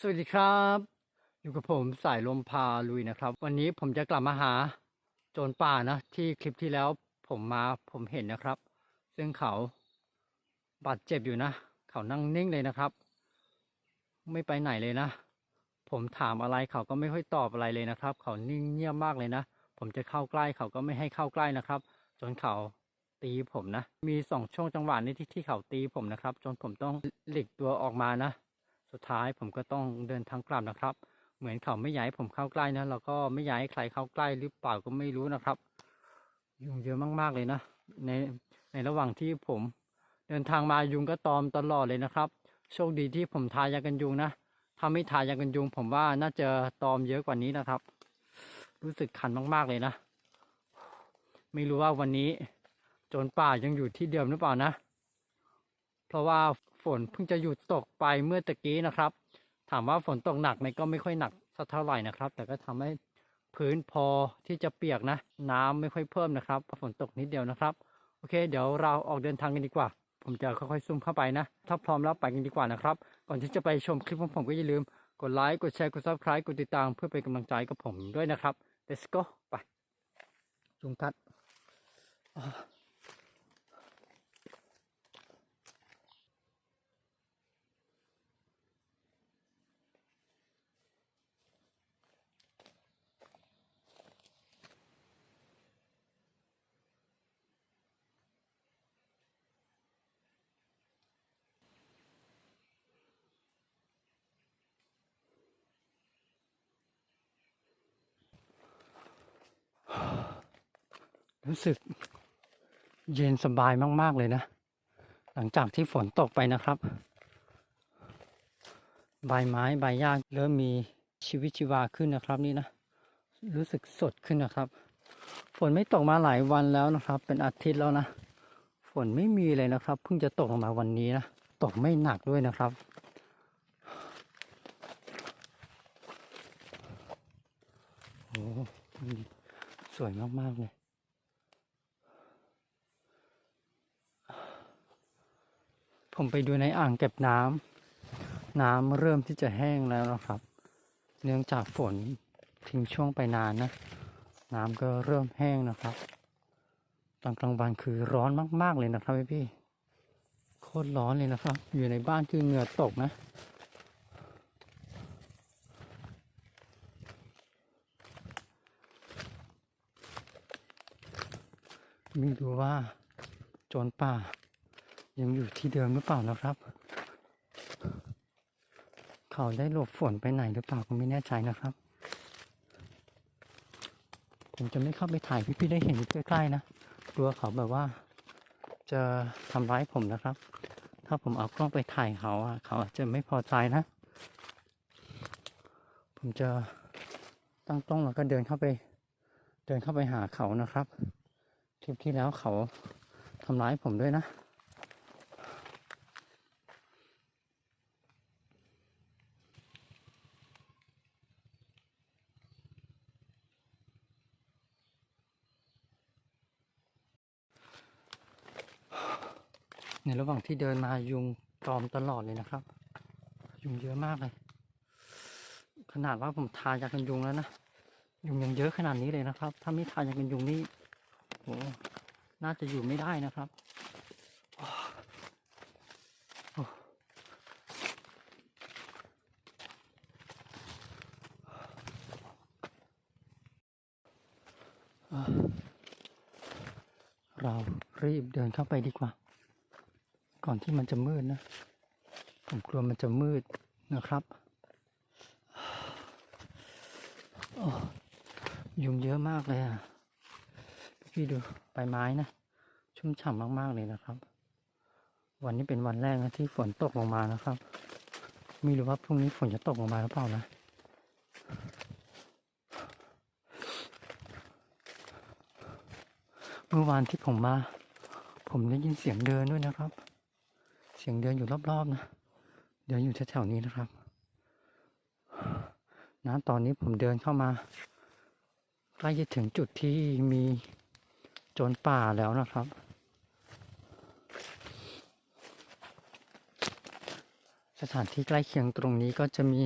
สวัสดีครับ อยู่กับผมสายลมพาลุยนะครับ วันนี้ผมจะกลับมาหาโจรป่านะ ที่คลิปที่แล้วผมมาผมเห็นนะครับ ซึ่งเขาบาดเจ็บอยู่นะ เขานั่งนิ่งเลยนะครับ ไม่ไปไหนเลยนะ ผมถามอะไรเขาก็ไม่ค่อยตอบอะไรเลยนะครับ เขานิ่งเงียบมากเลยนะ ผมจะเข้าใกล้เขาก็ไม่ให้เข้าใกล้นะครับ จนเขาตีผมนะ มีสองช่วงจังหวะนี้ที่ที่เขาตีผมนะครับ จนผมต้องหลีกตัวออกมานะ สุดท้ายผมก็ต้องเดินทางกลับนะครับ เหมือนเขาไม่อยากให้ผมเข้าใกล้นะแล้วก็ไม่อยากให้ใครเข้าใกล้หรือเปล่าก็ไม่รู้นะครับ ยุงเยอะมากๆเลยนะในในระหว่างที่ผมเดินทางมายุงก็ตอมตลอดเลยนะครับ โชคดีที่ผมทายากันยุงนะถ้าไม่ทายากันยุง ผมว่าน่าจะตอมเยอะกว่านี้นะครับ รู้สึกคันมาก ๆเลยนะ ไม่รู้ว่าวันนี้โจรป่ายังอยู่ที่เดิมหรือเปล่านะ เพราะว่า ฝนเพิ่งจะหยุดตกไปเมื่อตะกี้นะครับ ถามว่าฝนตกหนักไหมก็ไม่ค่อยหนักสักเท่าไหร่นะครับ แต่ก็ทำให้พื้นพอที่จะเปียกนะ น้ำไม่ค่อยเพิ่มนะครับฝนตกนิดเดียวนะครับ โอเค เดี๋ยวเราออกเดินทางกันดีกว่า ผมจะค่อยๆซูมเข้าไปนะ ถ้าพร้อมแล้วไปกันดีกว่านะครับ ก่อนที่จะไปชมคลิปของผมก็อย่าลืมกดไลค์กดแชร์กด subscribe กดติดตามเพื่อเป็นกำลังใจกับผมด้วยนะครับ let's go ไปจุงกัด รู้สึกเย็นสบายมาก ๆ เลยนะ หลังจากที่ฝนตกไปนะครับ ใบไม้ใบหญ้าเริ่มมีชีวิตชีวาขึ้นนะครับนี่นะ รู้สึกสดขึ้นนะครับ ฝนไม่ตกมาหลายวันแล้วนะครับ เป็นอาทิตย์แล้วนะ ฝนไม่มีเลยนะครับเพิ่งจะตกลงมาวันนี้นะ ตกไม่หนักด้วยนะครับโอ้โหสวยมาก ๆ เลย ผมไปดูในอ่างเก็บน้ำน้ำเริ่มที่จะแห้งแล้วนะครับ เนื่องจากฝนทิ้งช่วงไปนานนะ น้ำก็เริ่มแห้งนะครับตอนกลางวันคือร้อนมาก ๆ เลยนะครับพี่พี่ๆโคตรร้อนเลยนะครับ อยู่ในบ้านคือเหงื่อตกนะไม่รู้ว่าโจรป่า ยังอยู่ที่เดิมหรือเปล่านะครับ เขาได้หลบฝนไปไหนหรือเปล่าก็ไม่แน่ใจนะครับ ผมจะไม่เข้าไปถ่ายพี่ๆได้เห็นใกล้ๆนะกลัวเขาแบบว่า จะทำร้ายผมนะครับ ถ้าผมเอากล้องไปถ่ายเขาอะเขาอาจจะไม่พอใจนะ ผมจะตั้งกล้องแล้วก็เดินเข้าไป เดินเข้าไปหาเขานะครับทริปที่แล้วเขาทำร้ายผมด้วยนะ ระหว่างที่เดินมายุงตอมตลอดเลยนะครับ ยุงเยอะมากเลย ขนาดว่าผมทายากันยุงแล้วนะ ยุงยังเยอะขนาดนี้เลยนะครับ ถ้าไม่ทายากันยุงนี่โหน่าจะอยู่ไม่ได้นะครับเรารีบเดินเข้าไปดีกว่า ก่อนที่มันจะมืดนะ ผมกลัวมันจะมืดนะครับโอ้ยุงเยอะมากเลยอะ พี่ดูใบไม้นะ ชุ่มฉ่ำมากๆเลยนะครับ วันนี้เป็นวันแรกนะที่ฝนตกลงมานะครับ ไม่รู้ว่าพรุ่งนี้ฝนจะตกลงมาหรือเปล่านะเมื่อวานที่ผมมา ผมได้ยินเสียงเดินด้วยนะครับ สียงเดินอยู่รอบๆนะ เดินอยู่แถวๆนี้นะครับนะตอนนี้ผมเดินเข้ามาใกล้จะถึงจุดที่มีโจรป่าแล้วนะครับ สถานที่ใกล้เคียงตรงนี้ก็จะมี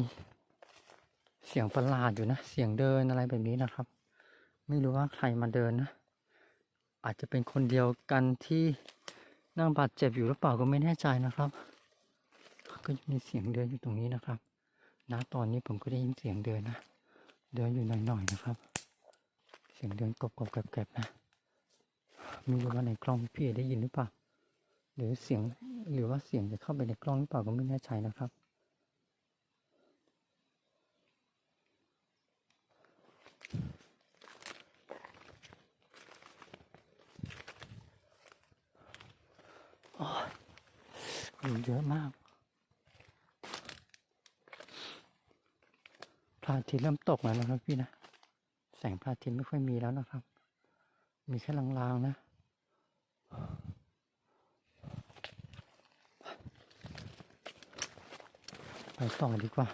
เสียงประหลาดอยู่นะ เสียงเดินอะไรแบบนี้นะครับ ไม่รู้ว่าใครมาเดินนะ อาจจะเป็นคนเดียวกันที่ นั่งบาดเจ็บอยู่หรือเปล่าก็ไม่แน่ใจนะครับ ก็จะมีเสียงเดินอยู่ตรงนี้นะครับณตอนนี้ผมก็ได้ยินเสียงเดินนะ เดินอยู่หน่อยๆนะครับ เสียงเดินกบๆแกบๆนะไม่รู้ว่าในกล้องพี่ได้ยินหรือเปล่าหรือเสียงหรือว่าเสียงจะเข้าไปในกล้องหรือเปล่าก็ไม่แน่ใจนะครับ อยู่เยอะมากพระอาทิตย์เริ่มตกแล้วนะครับพี่นะ แสงพระอาทิตย์ไม่ค่อยมีแล้วนะครับ มีแค่ลางๆนะไปต่อดีกว่า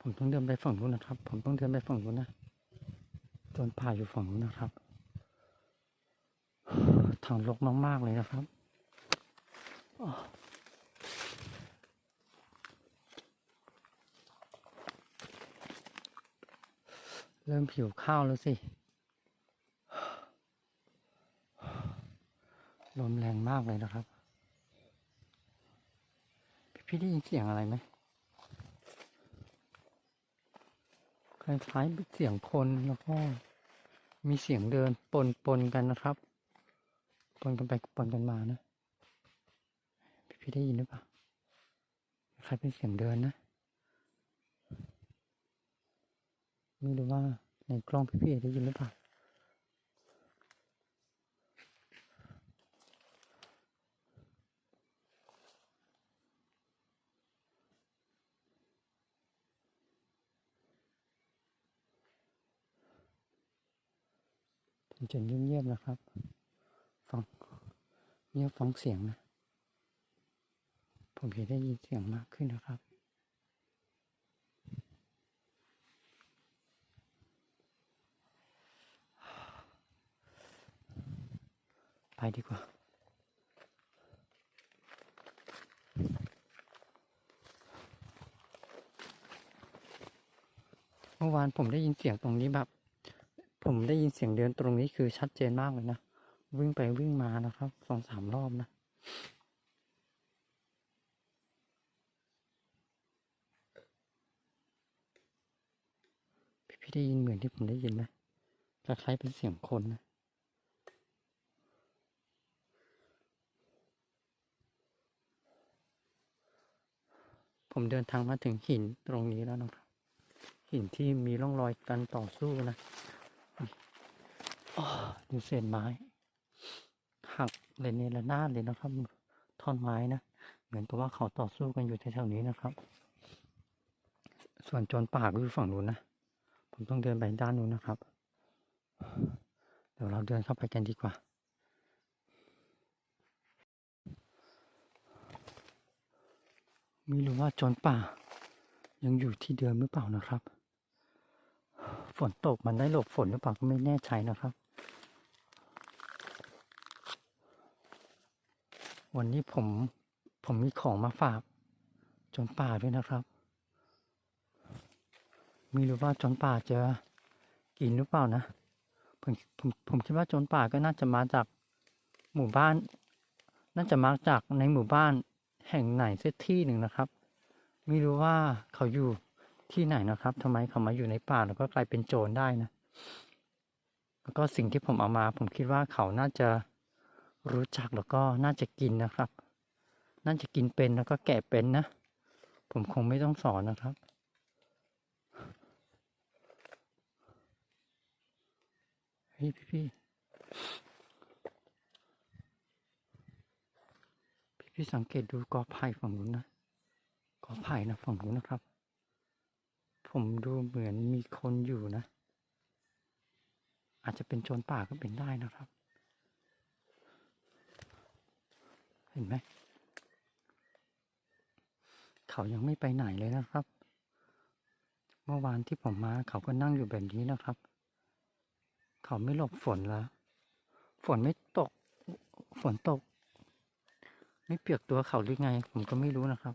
ผมต้องเดิน ไปฝั่งนู้นนะครับ ผมต้องเดินไปฝั่งนู้นนะโดนป่าอยู่ฝั่งนู้นนะครับ ทางรกมากๆเลยนะครับเริ่มผิวข้าวแล้วสิ ลมแรงมากเลยนะครับ พี่ได้ยินเสียงอะไรไหม คล้ายๆเสียงคนแล้วก็มีเสียงเดินปนปนๆกันนะครับ ปนกันไปปนกันมานะ พี่พี่ได้ยินหรือเปล่าคล้ายเป็นเสียงเดินนะไม่รู้ว่าในกล้องพี่พี่ได้ยินหรือเปล่า ผมจะเงียบๆนะครับ ฟังเงียบฟังเสียงนะ ผมจะได้ยินเสียงมากขึ้นนะครับไปดีกว่า เมื่อวานผมได้ยินเสียงตรงนี้แบบ ผมได้ยินเสียงเดินตรงนี้คือชัดเจนมากเลยนะ วิ่งไปวิ่งมานะครับสองสามรอบนะ พี่พี่ได้ยินเหมือนที่ผมได้ยินไหมคล้ายๆเป็นเสียงคนนะผมเดินทางมาถึงหินตรงนี้แล้วนะครับ หินที่มีร่องรอยการต่อสู้นะ ดูเศษไม้ หักเลยเนระนาดเลยนะครับ ท่อนไม้นะ เหมือนกับว่าเขาต่อสู้กันอยู่แถวๆนี้นะครับ ส่วนโจรป่าก็อยู่ฝั่งนู้นนะ ผมต้องเดินไปด้านนู้นนะครับ เดี๋ยวเราเดินเข้าไปกันดีกว่า ไม่รู้ว่าโจรป่า ยังอยู่ที่เดิมหรือเปล่านะครับ ฝนตกมันได้หลบฝนหรือเปล่าก็ไม่แน่ใจนะครับ วันนี้ผมผมมีของมาฝากจนป่าด้วยนะครับไม่รู้ว่าจนป่าจะกินหรือเปล่านะผมผมผมคิดว่าจนป่าก็น่าจะมาจากหมู่บ้าน น่าจะมาจากในหมู่บ้านแห่งไหนสักที่หนึ่งนะครับ ไม่รู้ว่าเขาอยู่ ที่ไหนนะครับทำไมเขามาอยู่ในป่าแล้วก็กลายเป็นโจรได้นะ แล้วก็สิ่งที่ผมเอามา ผมคิดว่าเขาน่าจะรู้จักแล้วก็น่าจะกินนะครับ น่าจะกินเป็นแล้วก็แกะเป็นนะ ผมคงไม่ต้องสอนนะครับเฮ้ยพี่พี่พี่สังเกตดูกอไผ่ฝั่งนู้นนะกอไผ่นะฝั่งนู้นนะครับ ผมดูเหมือนมีคนอยู่นะ อาจจะเป็นโจรป่าก็เป็นได้นะครับ เห็นไหม เขายังไม่ไปไหนเลยนะครับ เมื่อวานที่ผมมาเขาก็นั่งอยู่แบบนี้นะครับ เขาไม่หลบฝนแล้วฝนไม่ตก ฝนตก ไม่เปียกตัวเขาหรือไง ผมก็ไม่รู้นะครับ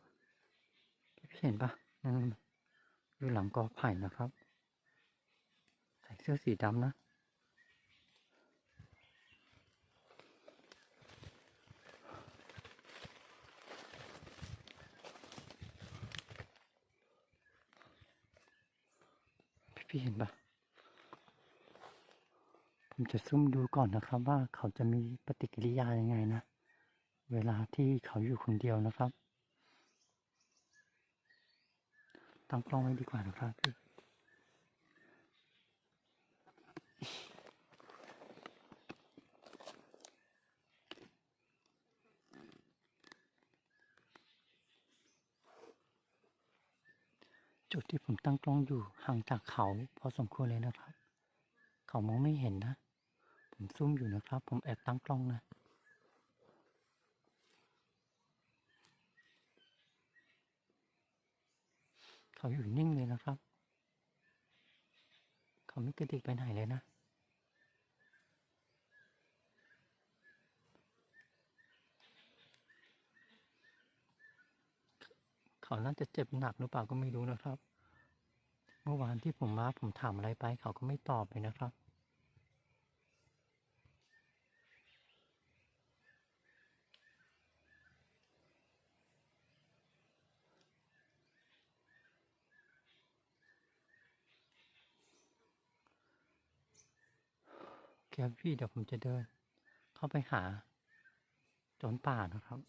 เห็นปะนั่น อยู่หลังกอไผ่นะครับ ใส่เสื้อสีดำนะพี่เห็นปะผมจะซุ่มดูก่อนนะครับว่าเขาจะมีปฏิกิริยายังไงนะ เวลาที่เขาอยู่คนเดียวนะครับ ตั้งกล้องไว้ดีกว่านะครับจุดที่ผมตั้งกล้องอยู่ห่างจากเขาพอสมควรเลยนะครับ เขามองไม่เห็นนะ ผมซุ่มอยู่นะครับ ผมแอบตั้งกล้องนะ เขาอยู่นิ่งเลยนะครับ เขาไม่กระดิกไปไหนเลยนะ เขาน่าจะเจ็บหนักหรือเปล่าก็ไม่รู้นะครับ เมื่อวานที่ผมมาผมถามอะไรไป เขาก็ไม่ตอบเลยนะครับ ครับพี่เดี๋ยวผมจะเดิน เข้าไปหาโจนป่านะครับ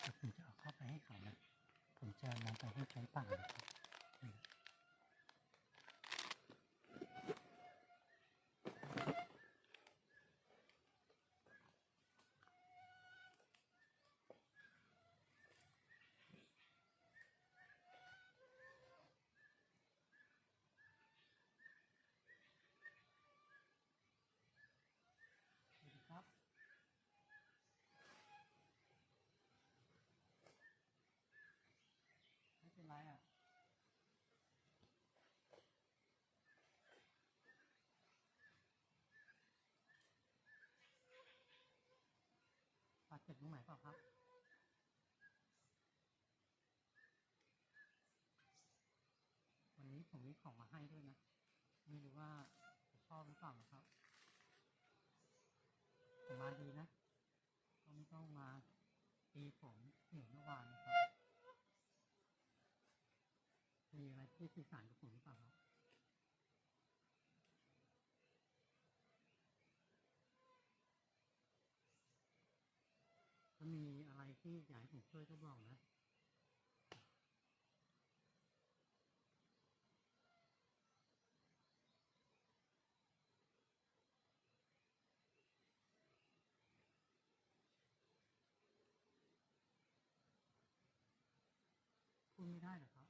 เดี๋ยวผมจะเอาเข้าไปให้เขานะ ผม ใส่ให้ช้างป่านะครับนี่สวัสดีครับ ไม่เป็นไรอะ บาดเจ็บตรงไหนเปล่าครับวันนี้ผมมีของมาให้ด้วยนะ ไม่รู้ว่าจะชอบหรือเปล่านะครับ ผมมาดีนะก็ไม่ต้องมาตีผมเหมือนเมื่อวานนะครับ มีอะไรที่สื่อสารกับผมหรือเปล่าครับ ถ้ามีอะไร ที่อยากให้ผมช่วยก็บอกนะพูดไม่ได้เหรอครับ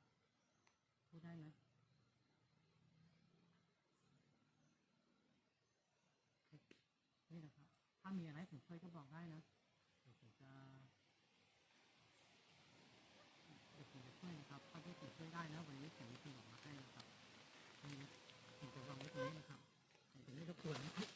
พูดได้ไหมนี่นะครับ ถ้ามีอะไรผมช่วยก็บอกได้นะ เดี๋ยวผมจะเดี๋ยวผมจะช่วยนะครับถ้าที่ผม ช่วยได้นะวันนี้ผมมีคนบอกมาให้นะครับนี่นะผมจะวางไว้ตรงนี้นะครับผมจะไม่รบกวนนะครับ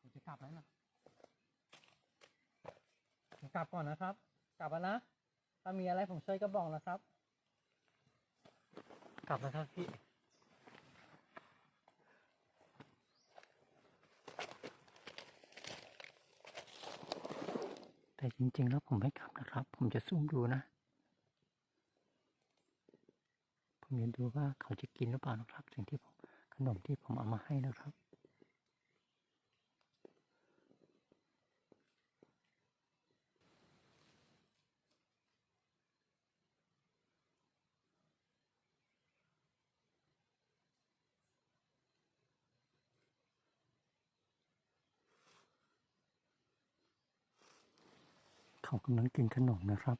ผมจะกลับแล้วนะผมกลับก่อนนะครับ กลับแล้วนะ ถ้ามีอะไรผมช่วยก็บอกนะครับ กลับแล้วครับพี่ แต่จริง ๆ แล้วผมไม่กลับนะครับ ผมจะซุ่มดูนะ ผมจะดูว่าเขาจะกินหรือเปล่านะครับ สิ่งที่ผมขนมที่ผมเอามาให้นะครับ เขากำลังกินขนมนะครับ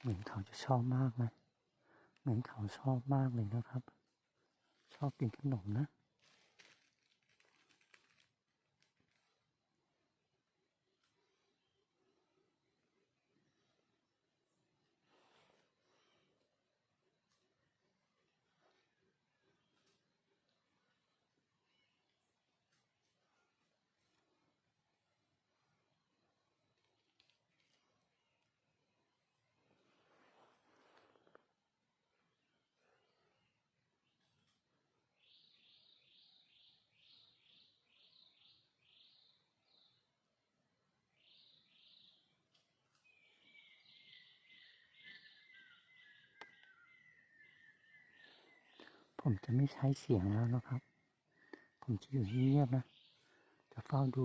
เหมือนเขาจะชอบมากนะ เหมือนเขาชอบมากเลยนะครับ ชอบกินขนมนะ ผมจะไม่ใช้เสียงแล้วนะครับ ผมจะอยู่เงียบๆนะ จะเฝ้าดู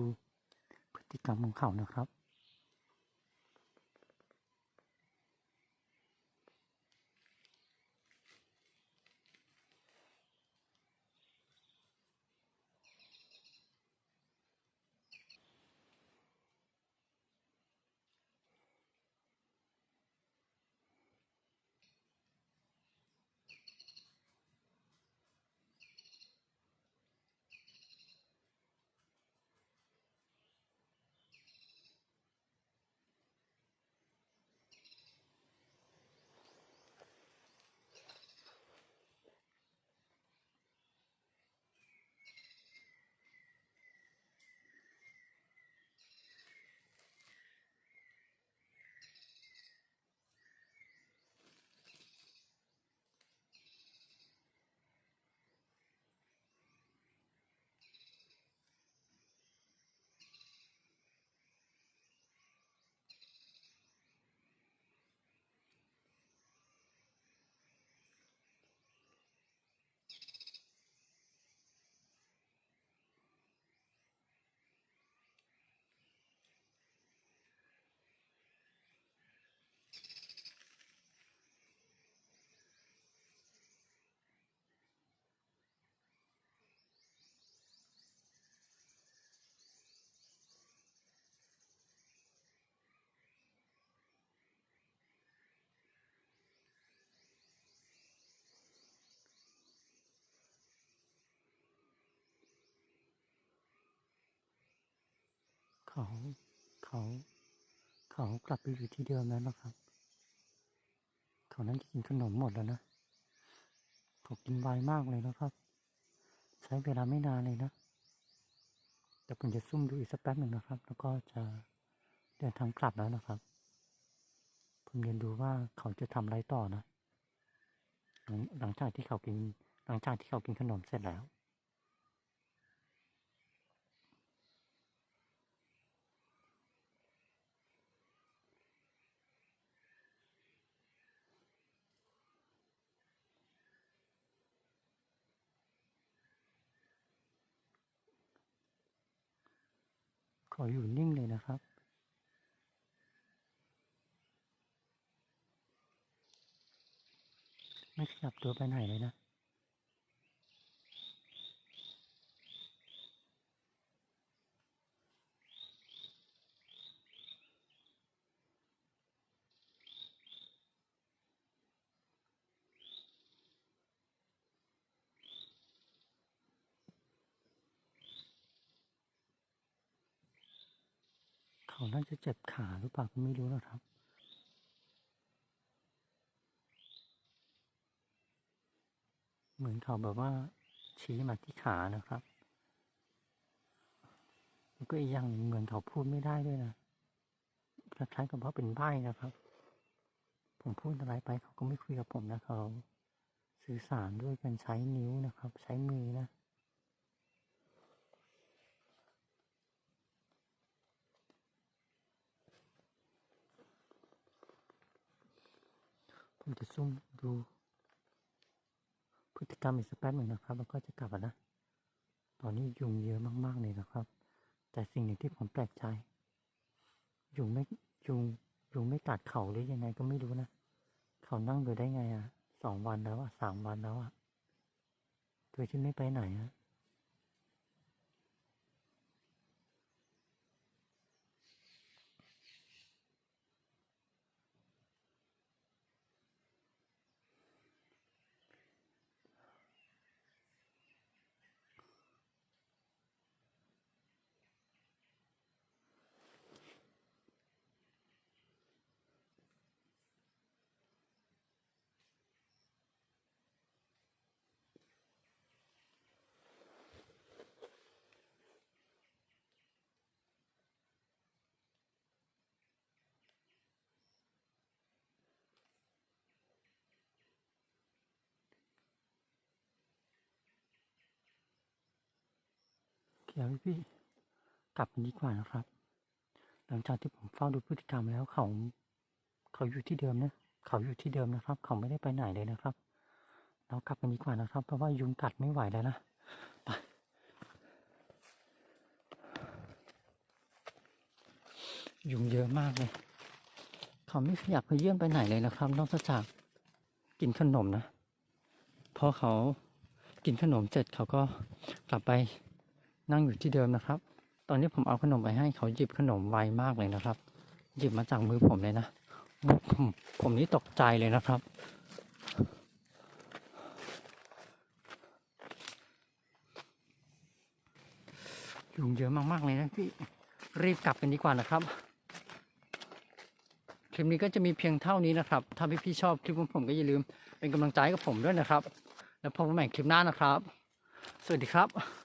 พฤติกรรมของเขานะครับ เขาเขาเขากลับไปอยู่ที่เดิมแล้วนะครับ เขานั้นกินขนมหมดแล้วนะเขากินไวมากเลยนะครับ ใช้เวลาไม่นานเลยนะเดี๋ยวผมจะซุ่มดูอีกสักแป๊บหนึ่งนะครับ แล้วก็จะเดินทางกลับแล้วนะครับ ผมเรียนดูว่าเขาจะทำอะไรต่อนะหลังจากที่เขากินหลังจากที่เขากินขนมเสร็จแล้ว ออยู่นิ่งเลยนะครับ ไม่ขยับตัวไปไหนเลยนะ เขาน่าจะเจ็บขาหรือเปล่าก็ไม่รู้นะครับ เหมือนเขาแบบว่าชี้มาที่ขานะครับแล้วก็อีกอย่างเหมือนเขาพูดไม่ได้ด้วยนะคล้ายๆกับว่าเป็นใบ้นะครับ ผมพูดอะไรไปเขาก็ไม่คุยกับผมนะเขาสื่อสารด้วยกันใช้นิ้วนะครับ ใช้มือนะ ผมจะซุ่มดู พฤติกรรมอีกสักแป๊บหนึ่งนะครับแล้วก็จะกลับนะ ตอนนี้ยุงเยอะมากๆเลยนะครับ แต่สิ่งหนึ่งที่ผมแปลกใจ ยุงไม่ยุงยุงไม่กัดเขาหรือยังไงก็ไม่รู้นะ เขานั่งอยู่ได้ไงอะสองวันแล้วอะสามวันแล้วอะโดยที่ไม่ไปไหนอะ เดี๋ยวพี่กลับกันดีกว่านะครับ หลังจากที่ผมเฝ้าดูพฤติกรรมแล้วเขา เขาอยู่ที่เดิมนะเขาอยู่ที่เดิมนะครับ เขาไม่ได้ไปไหนเลยนะครับ เรากลับกันดีกว่านะครับ เพราะว่ายุงกัดไม่ไหวแล้วนะไปยุงเยอะมากเลย เขาไม่ขยับเขยื่อนไปไหนเลยนะครับ นอกจากกินขนมนะพอเขากินขนมเสร็จเขาก็กลับไป นั่งอยู่ที่เดิมนะครับ ตอนนี้ผมเอาขนมไปให้เขาหยิบขนมไวมากเลยนะครับ หยิบมาจากมือผมเลยนะผมผมนี่ตกใจเลยนะครับ ยุงเยอะมากๆเลยนะพี่ รีบกลับกันดีกว่านะครับ คลิปนี้ก็จะมีเพียงเท่านี้นะครับ ถ้าพี่ๆชอบคลิปของผมก็อย่าลืมเป็นกำลังใจกับผมด้วยนะครับ แล้วพบกันใหม่คลิปหน้านะครับ สวัสดีครับ